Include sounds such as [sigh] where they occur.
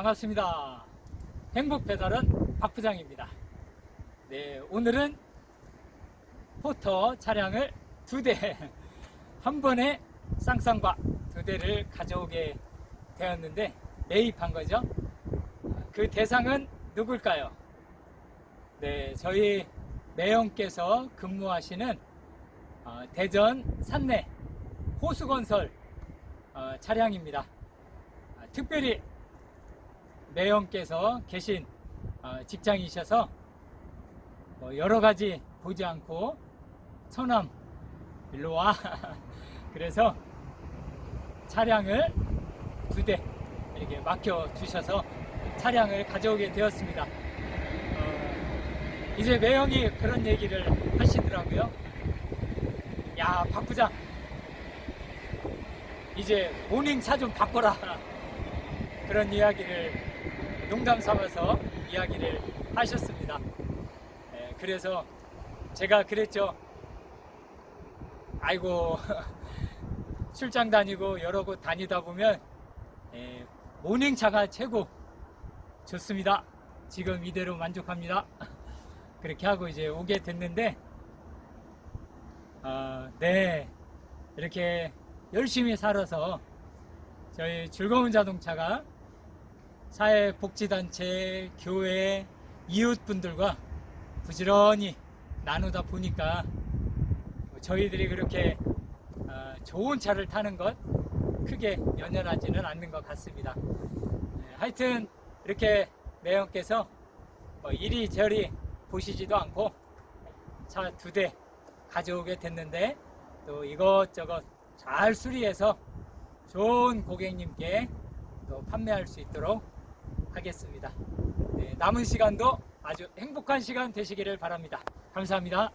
반갑습니다. 행복 배달은 박 부장입니다. 네, 오늘은 포터 차량을 두 대, [laughs] 한 번에 쌍쌍바 두 대를 가져오게 되었는데 매입한 거죠. 그 대상은 누굴까요? 네, 저희 매형께서 근무하시는 어, 대전 산내 호수건설 어, 차량입니다. 아, 특별히 매형께서 계신 어, 직장이셔서 뭐 여러 가지 보지 않고 처남 일로 와 [laughs] 그래서 차량을 두 대 이렇게 맡겨 주셔서 차량을 가져오게 되었습니다. 어, 이제 매형이 그런 얘기를 하시더라고요. 야, 박 부장. 이제 모닝 차 좀 바꿔라. [laughs] 그런 이야기를 농담 삼아서 이야기를 하셨습니다. 예, 그래서 제가 그랬죠. 아이고, [laughs] 출장 다니고 여러 곳 다니다 보면 예, 모닝차가 최고 좋습니다. 지금 이대로 만족합니다. [laughs] 그렇게 하고 이제 오게 됐는데, 아, 네. 이렇게 열심히 살아서 저희 즐거운 자동차가 사회복지단체, 교회, 이웃분들과 부지런히 나누다 보니까 저희들이 그렇게 아, 좋은 차를 타는 것 크게 연연하지는 않는 것 같습니다. 네, 하여튼 이렇게 매형께서 뭐 이리저리 보시지도 않고 차 두 대 가져오게 됐는데 또 이것저것 잘 수리해서 좋은 고객님께 또 판매할 수 있도록 하겠습니다. 네, 남은 시간도 아주 행복한 시간 되시기를 바랍니다. 감사합니다.